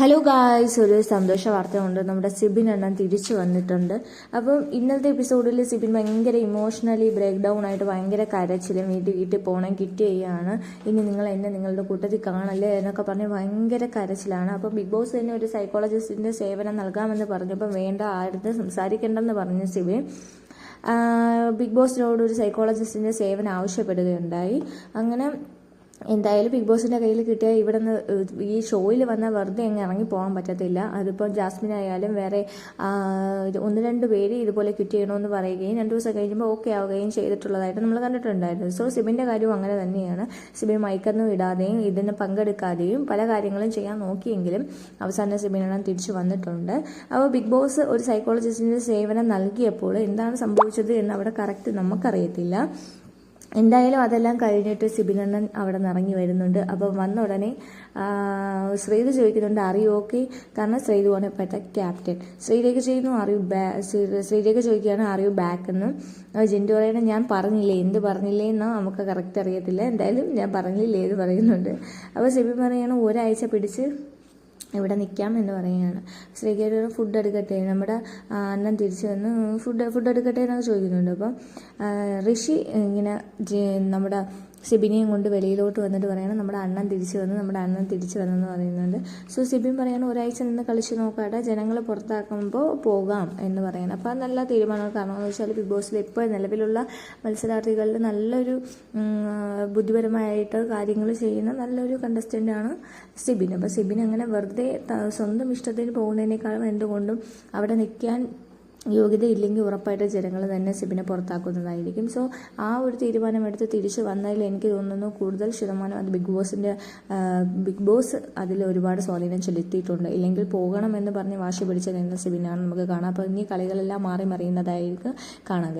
Hello guys ഒരു സന്തോഷ വാർത്ത വാർത്തയുണ്ട്. നമ്മുടെ സിബിൻ എണ്ണം തിരിച്ചു വന്നിട്ടുണ്ട്. അപ്പം ഇന്നത്തെ എപ്പിസോഡിൽ സിബിൻ ഭയങ്കര ഇമോഷണലി ബ്രേക്ക് ഡൗൺ ആയിട്ട് ഭയങ്കര കരച്ചിലും വീട്ടിൽ വീട്ടിൽ പോകണം ചെയ്യാണ് ഇനി നിങ്ങൾ എന്നെ നിങ്ങളുടെ കൂട്ടത്തിൽ കാണല്ലേ എന്നൊക്കെ പറഞ്ഞ് ഭയങ്കര കരച്ചിലാണ്. അപ്പം ബിഗ് ബോസ് തന്നെ ഒരു സൈക്കോളജിസ്റ്റിന്റെ സേവനം നൽകാമെന്ന് പറഞ്ഞപ്പം വേണ്ട ആരുടെ സംസാരിക്കേണ്ടെന്ന് പറഞ്ഞു സിബിൻ. ബിഗ് ബോസിനോട് ഒരു സൈക്കോളജിസ്റ്റിന്റെ സേവനം ആവശ്യപ്പെടുകയുണ്ടായി. അങ്ങനെ എന്തായാലും ബിഗ് ബോസിന്റെ കയ്യിൽ കിട്ടിയ ഇവിടെ നിന്ന് ഈ ഷോയിൽ വന്ന വെറുതെ അങ്ങ് ഇറങ്ങി പോകാൻ പറ്റത്തില്ല. അതിപ്പോൾ ജാസ്മിൻ ആയാലും വേറെ ഒന്ന് രണ്ട് പേര് ഇതുപോലെ ക്വിറ്റ് ചെയ്യണമെന്ന് പറയുകയും രണ്ട് ദിവസം കഴിയുമ്പോൾ ഓക്കെ ആവുകയും ചെയ്തിട്ടുള്ളതായിട്ട് നമ്മൾ കണ്ടിട്ടുണ്ടായിരുന്നു. സോ സിബിന്റെ കാര്യവും അങ്ങനെ തന്നെയാണ്. സിബി മയക്കൊന്നും ഇടാതെയും ഇതിന് പങ്കെടുക്കാതെയും പല കാര്യങ്ങളും ചെയ്യാൻ നോക്കിയെങ്കിലും അവസാന സിബിനെല്ലാം തിരിച്ചു വന്നിട്ടുണ്ട്. അപ്പോൾ ബിഗ് ബോസ് ഒരു സൈക്കോളജിസ്റ്റിന്റെ സേവനം നൽകിയപ്പോൾ എന്താണ് സംഭവിച്ചത് എന്ന് അവിടെ കറക്റ്റ് നമുക്കറിയത്തില്ല. എന്തായാലും അതെല്ലാം കഴിഞ്ഞിട്ട് സിബിനണ്ണൻ അവിടെ നിന്ന് ഇറങ്ങി വരുന്നുണ്ട്. അപ്പം വന്ന ഉടനെ ശ്രീത് ചോദിക്കുന്നുണ്ട് അറിയൂ ഓക്കെ കാരണം ശ്രീത് പോണ ഇപ്പോഴത്തെ ക്യാപ്റ്റൻ ശ്രീരേഖ ചെയ്യുന്നു അറിയൂ ബാ ശ്രീ- ശ്രീരേഖ ചോദിക്കുകയാണ് അറിയൂ ബാക്ക് എന്ന്. ജിൻഡു പറയണ ഞാൻ പറഞ്ഞില്ലേ എന്ത് പറഞ്ഞില്ലേ എന്നോ നമുക്ക് കറക്റ്റ് അറിയത്തില്ല. എന്തായാലും ഞാൻ പറഞ്ഞില്ലേ എന്ന് പറയുന്നുണ്ട്. അപ്പോൾ സിബി പറയുകയാണ് ഒരാഴ്ച പിടിച്ച് ഇവിടെ നിൽക്കാം എന്ന് പറയുകയാണ്. ശ്രീകേരി ഫുഡ് എടുക്കട്ടെ? നമ്മുടെ അണ്ണൻ തിരിച്ചു വന്ന് ഫുഡ് ഫുഡ് എടുക്കട്ടെ എന്നൊക്കെ ചോദിക്കുന്നുണ്ട്. അപ്പം ഋഷി ഇങ്ങനെ നമ്മുടെ സിബിനെയും കൊണ്ട് വെളിയിലോട്ട് വന്നിട്ട് പറയണം നമ്മുടെ അണ്ണൻ തിരിച്ചു വന്നു നമ്മുടെ അണ്ണൻ തിരിച്ചു വന്നെന്ന് പറയുന്നുണ്ട്. സോ സിബിൻ പറയണം ഒരാഴ്ച നിന്ന് കളിച്ച് നോക്കാട്ടെ ജനങ്ങൾ പുറത്താക്കുമ്പോൾ പോകാം എന്ന് പറയണം. അപ്പോൾ നല്ല തീരുമാനമാണ്. കാരണം എന്ന് വെച്ചാൽ ബിഗ് ബോസിൽ ഇപ്പോൾ നിലവിലുള്ള മത്സരാർത്ഥികളിൽ നല്ലൊരു ബുദ്ധിപരമായിട്ട് കാര്യങ്ങൾ ചെയ്യുന്ന നല്ലൊരു കണ്ടസ്റ്റന്റാണ് സിബിൻ. അപ്പോൾ സിബിൻ അങ്ങനെ വെറുതെ സ്വന്തം ഇഷ്ടത്തിന് പോകുന്നതിനേക്കാളും എന്തുകൊണ്ടും അവിടെ നിൽക്കാൻ യോഗ്യതയില്ലെങ്കിൽ ഉറപ്പായിട്ട് ജനങ്ങൾ തന്നെ സിബിനെ പുറത്താക്കുന്നതായിരിക്കും. സോ ആ ഒരു തീരുമാനമെടുത്ത് തിരിച്ചു വന്നതിൽ എനിക്ക് തോന്നുന്നു കൂടുതൽ ശതമാനം അത് ബിഗ് ബോസിന്റെ ബിഗ് ബോസ് അതിൽ ഒരുപാട് സ്വാധീനം ചെലുത്തിയിട്ടുണ്ട്. ഇല്ലെങ്കിൽ പോകണമെന്ന് പറഞ്ഞ് വാശി പിടിച്ച് നിന്ന സിബിനാണ് നമുക്ക് കാണാം. അപ്പോൾ ഇനി കളികളെല്ലാം മാറി മറിയുന്നതായിരിക്കും കാണാൻ